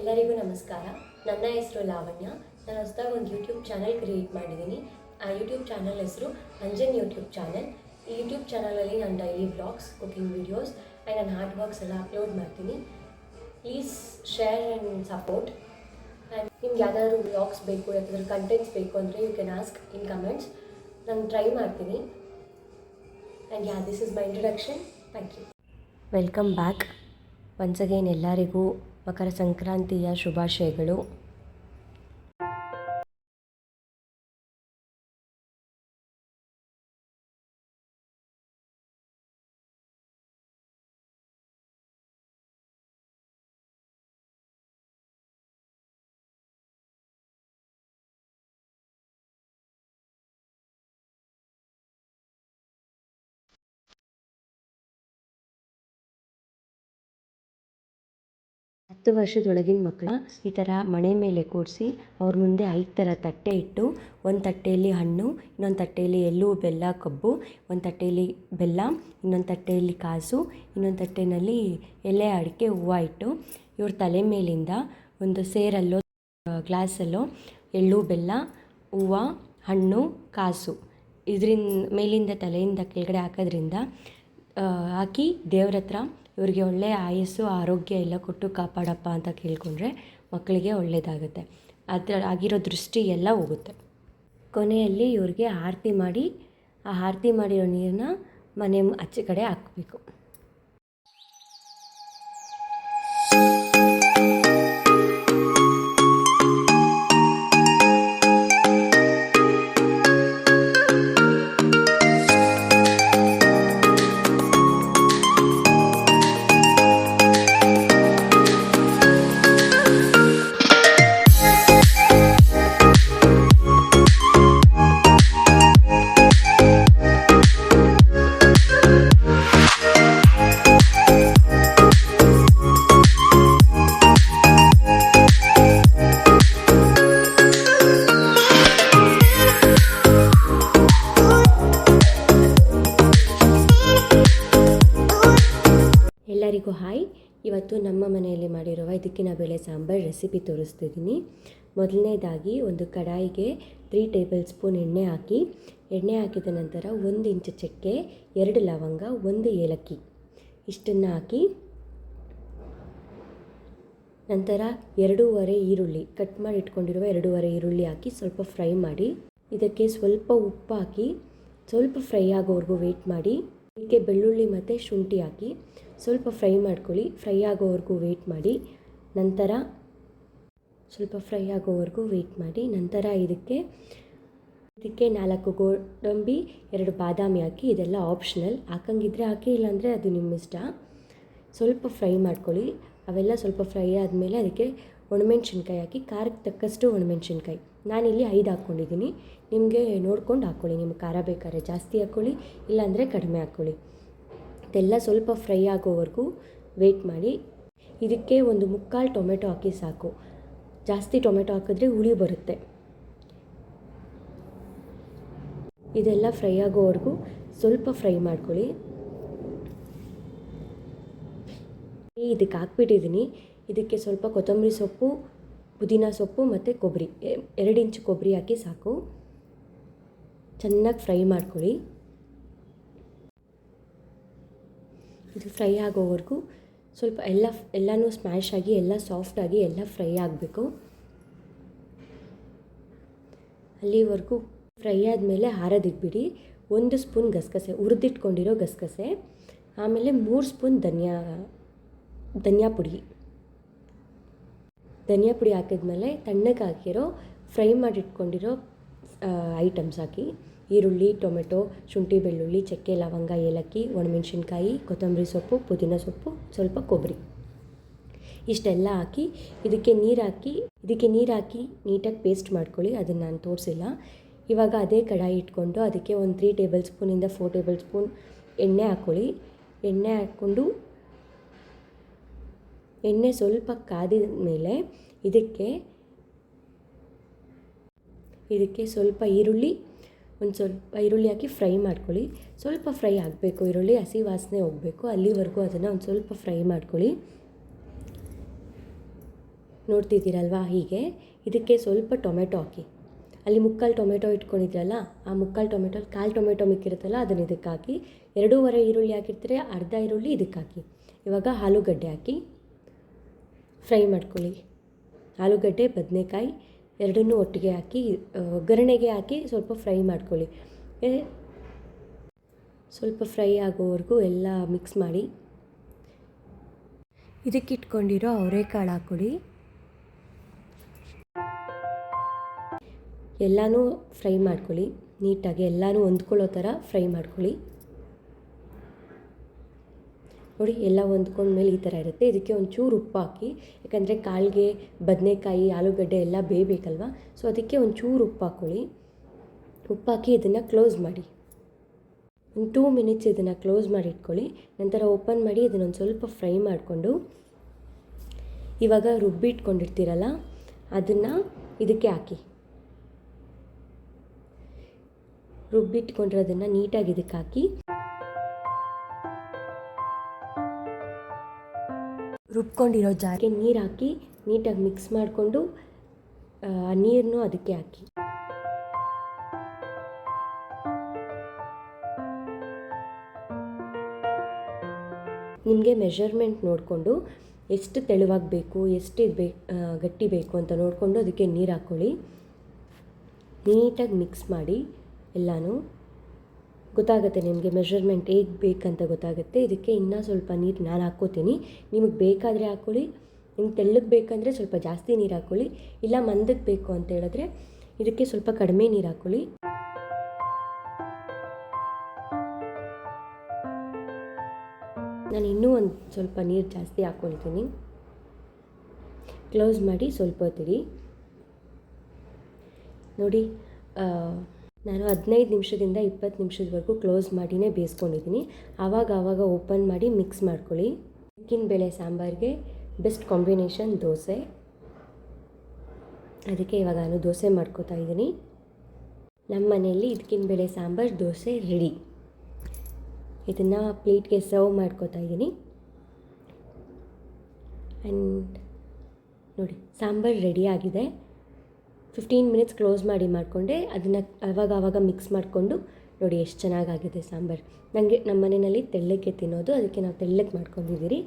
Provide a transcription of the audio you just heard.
ಎಲ್ಲರಿಗೂ ನಮಸ್ಕಾರ. ನನ್ನ ಹೆಸರು ಲಾವಣ್ಯ. ನಾನು ಹೊಸದಾಗಿ ಒಂದು ಯೂಟ್ಯೂಬ್ ಚಾನಲ್ ಕ್ರಿಯೇಟ್ ಮಾಡಿದ್ದೀನಿ. ಆ ಯೂಟ್ಯೂಬ್ ಚಾನಲ್ ಹೆಸರು ಅಂಜನ್ ಯೂಟ್ಯೂಬ್ ಚಾನಲ್ ಈ ಯೂಟ್ಯೂಬ್ ಚಾನಲಲ್ಲಿ ನಾನು daily blogs cooking videos and ನನ್ನ ಹಾರ್ಡ್ ವರ್ಕ್ಸ್ ಎಲ್ಲ ಅಪ್ಲೋಡ್ ಮಾಡ್ತೀನಿ. Please share and support and ನಿಮ್ಗೆ ಯಾವ್ದಾದ್ರು ಬ್ಲಾಗ್ಸ್ ಬೇಕು, ಯಾವ್ದಾದ್ರು ಕಂಟೆಂಟ್ಸ್ ಬೇಕು ಅಂದರೆ you can ask in comments ನಾನು ಟ್ರೈ ಮಾಡ್ತೀನಿ. And ya this is my introduction thank you welcome back once again ಎಲ್ಲರಿಗೂ ಮಕರ ಸಂಕ್ರಾಂತಿಯ ಶುಭಾಶಯಗಳು. ಹತ್ತು ವರ್ಷದೊಳಗಿನ ಮಕ್ಕಳು ಈ ಥರ ಮಣೆ ಮೇಲೆ ಕೂರಿಸಿ ಅವ್ರ ಮುಂದೆ ಐದು ಥರ ತಟ್ಟೆ ಇಟ್ಟು, ಒಂದು ತಟ್ಟೆಯಲ್ಲಿ ಹಣ್ಣು, ಇನ್ನೊಂದು ತಟ್ಟೆಯಲ್ಲಿ ಎಳ್ಳು, ಬೆಲ್ಲ, ಕಬ್ಬು, ಒಂದು ತಟ್ಟೆಯಲ್ಲಿ ಬೆಲ್ಲ, ಇನ್ನೊಂದು ತಟ್ಟೆಯಲ್ಲಿ ಕಾಸು ಇನ್ನೊಂದು ತಟ್ಟೆಯಲ್ಲಿ ಎಲೆ, ಅಡಿಕೆ, ಹೂವು ಇಟ್ಟು ಇವ್ರ ತಲೆ ಮೇಲಿಂದ ಒಂದು ಸೇರಲ್ಲೋ ಗ್ಲಾಸಲ್ಲೋ ಎಳ್ಳು, ಬೆಲ್ಲ, ಹೂವು, ಹಣ್ಣು ಕಾಸು ಇದರಿಂದ ಮೇಲಿಂದ ತಲೆಯಿಂದ ಕೆಳಗಡೆ ಹಾಕೋದ್ರಿಂದ ಹಾಕಿ ದೇವ್ರ ಹತ್ರ ಇವ್ರಿಗೆ ಒಳ್ಳೆಯ ಆಯಸ್ಸು, ಆರೋಗ್ಯ ಎಲ್ಲ ಕೊಟ್ಟು ಕಾಪಾಡಪ್ಪ ಅಂತ ಕೇಳಿಕೊಂಡ್ರೆ ಮಕ್ಕಳಿಗೆ ಒಳ್ಳೆಯದಾಗುತ್ತೆ ಅದರ ಆಗಿರೋ ದೃಷ್ಟಿ ಎಲ್ಲ ಹೋಗುತ್ತೆ. ಕೊನೆಯಲ್ಲಿ ಇವ್ರಿಗೆ ಆರತಿ ಮಾಡಿ, ಆ ಆರತಿ ಮಾಡಿರೋ ನೀರನ್ನ ಮನೆ ಆಚೆ ಕಡೆ ಹಾಕಬೇಕು. ಎಲ್ಲರಿಗೂ ಹಾಯ್. ಇವತ್ತು ನಮ್ಮ ಮನೆಯಲ್ಲಿ ಮಾಡಿರುವ ಇದಕ್ಕಿನ ಬೇಳೆ ಸಾಂಬಾರು ರೆಸಿಪಿ ತೋರಿಸ್ತಿದ್ದೀನಿ. ಮೊದಲನೇದಾಗಿ ಒಂದು ಕಡಾಯಿಗೆ ತ್ರೀ ಟೇಬಲ್ ಸ್ಪೂನ್ ಎಣ್ಣೆ ಹಾಕಿ, ಎಣ್ಣೆ ಹಾಕಿದ ನಂತರ ಒಂದು ಇಂಚು ಚಕ್ಕೆ, ಎರಡು ಲವಂಗ, ಒಂದು ಏಲಕ್ಕಿ ಇಷ್ಟನ್ನು ಹಾಕಿ, ನಂತರ ಎರಡೂವರೆ ಈರುಳ್ಳಿ ಕಟ್ ಮಾಡಿ ಇಟ್ಕೊಂಡಿರುವ ಎರಡೂವರೆ ಈರುಳ್ಳಿ ಹಾಕಿ ಸ್ವಲ್ಪ ಫ್ರೈ ಮಾಡಿ, ಇದಕ್ಕೆ ಸ್ವಲ್ಪ ಉಪ್ಪು ಹಾಕಿ, ಸ್ವಲ್ಪ ಫ್ರೈ ಆಗೋವರೆಗೂ ವೆಯ್ಟ್ ಮಾಡಿ. ಇದಕ್ಕೆ ಬೆಳ್ಳುಳ್ಳಿ ಮತ್ತು ಶುಂಠಿ ಹಾಕಿ ಸ್ವಲ್ಪ ಫ್ರೈ ಮಾಡ್ಕೊಳ್ಳಿ. ಫ್ರೈ ಆಗೋವರೆಗೂ ವೇಟ್ ಮಾಡಿ. ನಂತರ ಸ್ವಲ್ಪ ಫ್ರೈ ಆಗೋವರೆಗೂ ವೇಟ್ ಮಾಡಿ. ನಂತರ ಇದಕ್ಕೆ ಇದಕ್ಕೆ ನಾಲ್ಕು ಗೋಡಂಬಿ, ಎರಡು ಬಾದಾಮಿ ಹಾಕಿ, ಇದೆಲ್ಲ ಆಪ್ಷನಲ್ ಹಾಕಂಗಿದ್ರೆ ಹಾಕಿ, ಇಲ್ಲಾಂದರೆ ಅದು ನಿಮ್ಮ ಇಷ್ಟ ಸ್ವಲ್ಪ ಫ್ರೈ ಮಾಡ್ಕೊಳ್ಳಿ. ಅವೆಲ್ಲ ಸ್ವಲ್ಪ ಫ್ರೈ ಆದಮೇಲೆ ಅದಕ್ಕೆ ಒಣಮೆಣ್ಸಿನ್ಕಾಯಿ ಹಾಕಿ, ಖಾರಕ್ಕೆ ತಕ್ಕಷ್ಟು ಒಣಮೆಣ್ಸಿನ್ಕಾಯಿ. ನಾನಿಲ್ಲಿ ಐದು ಹಾಕ್ಕೊಂಡಿದ್ದೀನಿ. ನಿಮಗೆ ನೋಡ್ಕೊಂಡು ಹಾಕ್ಕೊಳ್ಳಿ ನಿಮ್ಗೆ ಖಾರ ಬೇಕಾದ್ರೆ ಜಾಸ್ತಿ ಹಾಕ್ಕೊಳ್ಳಿ ಇಲ್ಲಾಂದರೆ ಕಡಿಮೆ ಹಾಕ್ಕೊಳ್ಳಿ ಇದೆಲ್ಲ ಸ್ವಲ್ಪ ಫ್ರೈ ಆಗೋವರೆಗೂ ವೆಯ್ಟ್ ಮಾಡಿ. ಇದಕ್ಕೆ ಒಂದು ಮುಕ್ಕಾಲು ಟೊಮೆಟೊ ಹಾಕಿ ಸಾಕು. ಜಾಸ್ತಿ ಟೊಮೆಟೊ ಹಾಕಿದ್ರೆ ಹುಳಿ ಬರುತ್ತೆ. ಇದೆಲ್ಲ ಫ್ರೈ ಆಗೋವರೆಗೂ ಸ್ವಲ್ಪ ಫ್ರೈ ಮಾಡ್ಕೊಳ್ಳಿ. ಇದಕ್ಕೆ ಹಾಕ್ಬಿಟ್ಟಿದ್ದೀನಿ. ಇದಕ್ಕೆ ಸ್ವಲ್ಪ ಕೊತ್ತಂಬರಿ ಸೊಪ್ಪು, ಪುದೀನ ಸೊಪ್ಪು ಮತ್ತು ಕೊಬ್ಬರಿ. ಎರಡು ಇಂಚು ಕೊಬ್ಬರಿ ಹಾಕಿ ಸಾಕು. ಚೆನ್ನಾಗಿ ಫ್ರೈ ಮಾಡ್ಕೊಳ್ಳಿ. ಇದು ಫ್ರೈ ಆಗೋವರೆಗೂ ಸ್ವಲ್ಪ ಎಲ್ಲ, ಎಲ್ಲನೂ ಸ್ಮ್ಯಾಶ್ ಆಗಿ, ಎಲ್ಲ ಸಾಫ್ಟಾಗಿ ಎಲ್ಲ ಫ್ರೈ ಆಗಬೇಕು. ಅಲ್ಲಿವರೆಗೂ ಫ್ರೈ ಆದಮೇಲೆ ಹಾರದಿಟ್ಬಿಡಿ. ಒಂದು ಸ್ಪೂನ್ ಗಸಗಸೆ, ಹುರಿದಿಟ್ಕೊಂಡಿರೋ ಗಸಗಸೆ. ಆಮೇಲೆ ಮೂರು ಸ್ಪೂನ್ ಧನಿಯಾ ಧನಿಯಾ ಪುಡಿ. ಧನಿಯಾ ಪುಡಿ ಹಾಕಿದ್ಮೇಲೆ ತಣ್ಣಗೆ ಹಾಕಿರೋ ಫ್ರೈ ಮಾಡಿಟ್ಕೊಂಡಿರೋ ಐಟಮ್ಸ್ ಹಾಕಿ. ಈರುಳ್ಳಿ, ಟೊಮೆಟೊ, ಶುಂಠಿ, ಬೆಳ್ಳುಳ್ಳಿ, ಚಕ್ಕೆ, ಲವಂಗ, ಏಲಕ್ಕಿ, ಒಣಮೆಣಸಿನ್ಕಾಯಿ, ಕೊತ್ತಂಬರಿ ಸೊಪ್ಪು, ಪುದೀನ ಸೊಪ್ಪು, ಸ್ವಲ್ಪ ಕೊಬ್ಬರಿ. ಇಷ್ಟೆಲ್ಲ ಹಾಕಿ ಇದಕ್ಕೆ ನೀರು ಹಾಕಿ, ಇದಕ್ಕೆ ನೀರು ಹಾಕಿ ನೀಟಾಗಿ ಪೇಸ್ಟ್ ಮಾಡ್ಕೊಳ್ಳಿ, ಅದನ್ನು ನಾನು ತೋರಿಸಿಲ್ಲ. ಇವಾಗ ಅದೇ ಕಡಾಯಿ ಇಟ್ಕೊಂಡು ಅದಕ್ಕೆ ಒಂದು ತ್ರೀ ಟೇಬಲ್ ಸ್ಪೂನಿಂದ ಫೋರ್ ಟೇಬಲ್ ಸ್ಪೂನ್ ಎಣ್ಣೆ ಹಾಕ್ಕೊಳ್ಳಿ ಎಣ್ಣೆ ಹಾಕ್ಕೊಂಡು ಎಣ್ಣೆ ಸ್ವಲ್ಪ ಕಾದಿದ ಮೇಲೆ ಇದಕ್ಕೆ ಇದಕ್ಕೆ ಸ್ವಲ್ಪ ಈರುಳ್ಳಿ, ಒಂದು ಸ್ವಲ್ಪ ಈರುಳ್ಳಿ ಹಾಕಿ ಫ್ರೈ ಮಾಡ್ಕೊಳ್ಳಿ. ಸ್ವಲ್ಪ ಫ್ರೈ ಆಗಬೇಕು, ಈರುಳ್ಳಿ ಹಸಿ ವಾಸನೆ ಹೋಗಬೇಕು. ಅಲ್ಲಿವರೆಗೂ ಅದನ್ನು ಒಂದು ಸ್ವಲ್ಪ ಫ್ರೈ ಮಾಡ್ಕೊಳ್ಳಿ. ನೋಡ್ತಿದ್ದೀರಲ್ವಾ ಹೀಗೆ? ಇದಕ್ಕೆ ಸ್ವಲ್ಪ ಟೊಮೆಟೊ ಹಾಕಿ. ಅಲ್ಲಿ ಮುಕ್ಕಾಲು ಟೊಮೆಟೊ ಇಟ್ಕೊಂಡಿದ್ರಲ್ಲ, ಆ ಮುಕ್ಕಾಲು ಟೊಮೆಟೊ, ಕಾಲು ಟೊಮೆಟೊ ಮಿಕ್ಕಿರುತ್ತಲ್ಲ, ಅದನ್ನು ಇದಕ್ಕೆ ಹಾಕಿ. ಎರಡೂವರೆ ಈರುಳ್ಳಿ ಹಾಕಿರ್ತಾರೆ, ಅರ್ಧ ಈರುಳ್ಳಿ ಇದಕ್ಕೆ ಹಾಕಿ. ಇವಾಗ ಆಲೂಗಡ್ಡೆ ಹಾಕಿ. ಫ್ರೈ ಮಾಡ್ಕೊಳ್ಳಿ. ಆಲೂಗಡ್ಡೆ, ಬದನೆಕಾಯಿ ಎರಡನ್ನೂ ಒಟ್ಟಿಗೆ ಹಾಕಿ ಒಗ್ಗರಣೆಗೆ ಹಾಕಿ ಸ್ವಲ್ಪ ಫ್ರೈ ಮಾಡ್ಕೊಳ್ಳಿ. ಸ್ವಲ್ಪ ಫ್ರೈ ಆಗೋವರೆಗೂ ಎಲ್ಲ ಮಿಕ್ಸ್ ಮಾಡಿ. ಇದಕ್ಕಿಟ್ಕೊಂಡಿರೋ ಅವರೆಕಾಳು ಹಾಕ್ಕೊಳ್ಳಿ. ಎಲ್ಲನೂ ಫ್ರೈ ಮಾಡ್ಕೊಳ್ಳಿ. ನೀಟಾಗಿ ಎಲ್ಲನೂ ಹೊಂದ್ಕೊಳ್ಳೋ ಥರ ಫ್ರೈ ಮಾಡ್ಕೊಳ್ಳಿ. ನೋಡಿ, ಎಲ್ಲ ಹೊಂದ್ಕೊಂಡ್ಮೇಲೆ ಈ ಥರ ಇರುತ್ತೆ. ಇದಕ್ಕೆ ಒಂಚೂರು ಉಪ್ಪು ಹಾಕಿ, ಯಾಕಂದರೆ ಕಾಳಿಗೆ ಬದನೆಕಾಯಿ, ಆಲೂಗಡ್ಡೆ ಎಲ್ಲ ಬೇಯಬೇಕಲ್ವ? ಸೊ, ಅದಕ್ಕೆ ಒಂಚೂರು ಉಪ್ಪು ಹಾಕ್ಕೊಳ್ಳಿ ಉಪ್ಪು ಹಾಕಿ ಇದನ್ನು ಕ್ಲೋಸ್ ಮಾಡಿ. ಒಂದು ಟೂ ಮಿನಿಟ್ಸ್ ಇದನ್ನು ಕ್ಲೋಸ್ ಮಾಡಿ ಇಟ್ಕೊಳ್ಳಿ. ನಂತರ ಓಪನ್ ಮಾಡಿ ಇದನ್ನೊಂದು ಸ್ವಲ್ಪ ಫ್ರೈ ಮಾಡಿಕೊಂಡು, ಇವಾಗ ರುಬ್ಬಿಟ್ಕೊಂಡಿರ್ತೀರಲ್ಲ ಅದನ್ನು ಇದಕ್ಕೆ ಹಾಕಿ. ರುಬ್ಬಿಟ್ಕೊಂಡಿರೋದನ್ನು ನೀಟಾಗಿ ಇದಕ್ಕೆ ಹಾಕಿ. ರುಬ್ಕೊಂಡಿರೋ ಜಾರಿಗೆ ನೀರು ಹಾಕಿ ನೀಟಾಗಿ ಮಿಕ್ಸ್ ಮಾಡಿಕೊಂಡು ನೀರನ್ನು ಅದಕ್ಕೆ ಹಾಕಿ. ನಿಮಗೆ ಮೆಷರ್ಮೆಂಟ್ ನೋಡಿಕೊಂಡು ಎಷ್ಟು ತೆಳುವಾಗಿ ಬೇಕು, ಎಷ್ಟು ಇದು ಬೇಕು ಗಟ್ಟಿ ಬೇಕು ಅಂತ ನೋಡಿಕೊಂಡು ಅದಕ್ಕೆ ನೀರು ಹಾಕ್ಕೊಳ್ಳಿ ನೀಟಾಗಿ ಮಿಕ್ಸ್ ಮಾಡಿ, ಎಲ್ಲನೂ ಗೊತ್ತಾಗುತ್ತೆ ನಿಮಗೆ ಮೆಷರ್ಮೆಂಟ್ ಹೇಗೆ ಬೇಕಂತ ಗೊತ್ತಾಗುತ್ತೆ. ಇದಕ್ಕೆ ಇನ್ನೂ ಸ್ವಲ್ಪ ನೀರು ನಾನು ಹಾಕ್ಕೋತೀನಿ. ನಿಮಗೆ ಬೇಕಾದರೆ ಹಾಕ್ಕೊಳ್ಳಿ ನಿಮ್ಗೆ ತೆಳ್ಳಗೆ ಬೇಕಂದರೆ ಸ್ವಲ್ಪ ಜಾಸ್ತಿ ನೀರು ಹಾಕ್ಕೊಳ್ಳಿ ಇಲ್ಲ ಮಂದಕ್ಕೆ ಬೇಕು ಅಂತ ಹೇಳಿದ್ರೆ ಇದಕ್ಕೆ ಸ್ವಲ್ಪ ಕಡಿಮೆ ನೀರು ಹಾಕ್ಕೊಳ್ಳಿ ನಾನು ಇನ್ನೂ ಒಂದು ಸ್ವಲ್ಪ ನೀರು ಜಾಸ್ತಿ ಹಾಕ್ಕೊಳ್ತೀನಿ ಕ್ಲೋಸ್ ಮಾಡಿ ಸ್ವಲ್ಪ ಹೊತ್ತಿರಿ. ನೋಡಿ ನಾನು ಹದಿನೈದು ನಿಮಿಷದಿಂದ ಇಪ್ಪತ್ತು ನಿಮಿಷದವರೆಗೂ ಕ್ಲೋಸ್ ಮಾಡಿನೇ ಬೇಯಿಸ್ಕೊಂಡಿದ್ದೀನಿ. ಆವಾಗ ಆವಾಗ ಓಪನ್ ಮಾಡಿ ಮಿಕ್ಸ್ ಮಾಡ್ಕೊಳ್ಳಿ. ಬೇಳೆ ಸಾಂಬಾರಿಗೆ ಬೆಸ್ಟ್ ಕಾಂಬಿನೇಷನ್ ದೋಸೆ. ಅದಕ್ಕೆ ಇವಾಗ ನಾನು ದೋಸೆ ಮಾಡ್ಕೋತಾ ಇದ್ದೀನಿ. ನಮ್ಮ ಮನೆಯಲ್ಲಿ ಇದಕ್ಕಿನ ಬೇಳೆ ಸಾಂಬಾರು, ದೋಸೆ ರೆಡಿ. ಇದನ್ನು ಪ್ಲೇಟ್ಗೆ ಸರ್ವ್ ಮಾಡ್ಕೋತಾ ಇದ್ದೀನಿ. ಆ್ಯಂಡ್ ನೋಡಿ, ಸಾಂಬಾರು ರೆಡಿ ಆಗಿದೆ. ಫಿಫ್ಟೀನ್ ಮಿನಿಟ್ಸ್ ಕ್ಲೋಸ್ ಮಾಡಿ ಮಾಡಿಕೊಂಡೆ. ಅದನ್ನು ಆವಾಗ ಆವಾಗ ಮಿಕ್ಸ್ ಮಾಡಿಕೊಂಡು ನೋಡಿ ಎಷ್ಟು ಚೆನ್ನಾಗಾಗಿದೆ ಸಾಂಬಾರು. ನನಗೆ ನಮ್ಮ ಮನೆಯಲ್ಲಿ ತೆಳ್ಳಗೆ ತಿನ್ನೋದು, ಅದಕ್ಕೆ ನಾವು ತೆಳ್ಳಗೆ ಮಾಡ್ಕೊಂಡಿದ್ದೀರಿ.